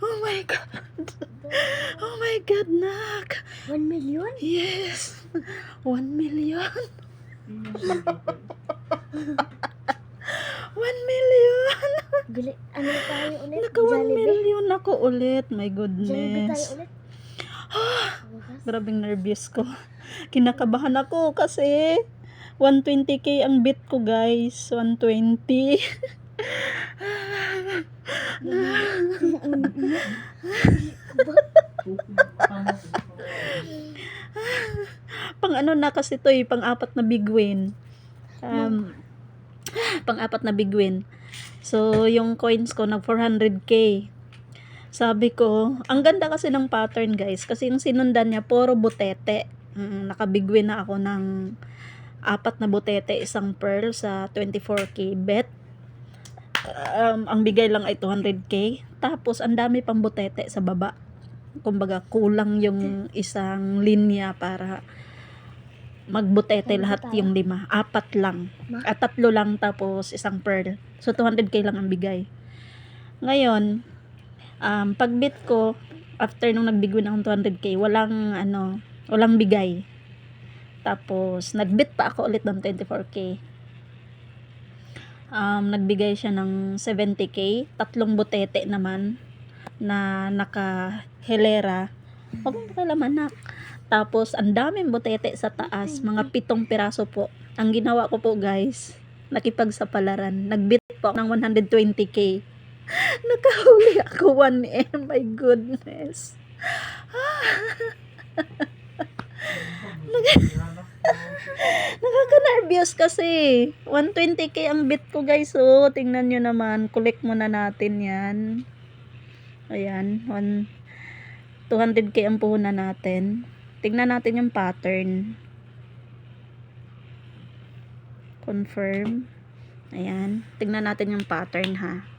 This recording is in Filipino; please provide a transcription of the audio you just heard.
Oh my God. Oh my God, nak. 1 million? Yes. One million. One million. Gali, ano tayo ulit? Naka one Jollibee? million ako ulit. My goodness. ulit. Wagas. Grabing nervous ko. Kinakabahan ako kasi 120k ang bit ko guys. 120. Pang ano na kasi to eh, pang apat na big win. Um, pang apat na big win. So, yung coins ko nag 400k. Sabi ko, ang ganda kasi ng pattern guys. Kasi yung sinundan niya, puro butete. Mm, nakabig win na ako ng apat na butete, isang pearl sa 24k bet. Um, ang bigay lang ay 200k. Tapos, ang dami pang butete sa baba. Kumbaga, kulang yung isang linya para magbutete ba lahat yung lima. Apat lang. At tatlo lang tapos isang pearl. So, 200k lang ang bigay. Ngayon, um, pag bid ko, after nung nagbigwin akong 200k, walang, ano, walang bigay. Tapos, nagbit pa ako ulit ng 24k. Um, nagbigay siya ng 70k. Tatlong butete naman na naka-helera. Huwag mo kailaman na. Tapos, ang daming butete sa taas. Mga pitong piraso po. Ang ginawa ko po, guys, nakipagsapalaran. Nagbit po ng 120k. Nakahuli ako 1M. My goodness. Nakaka-nervous kasi. 120k ang bit ko, guys. Oh, tingnan nyo naman. Collect muna natin yan. Ayan. One, 200k ang puhunan natin. Tingnan natin yung pattern. Confirm. Ayan. Tingnan natin yung pattern ha.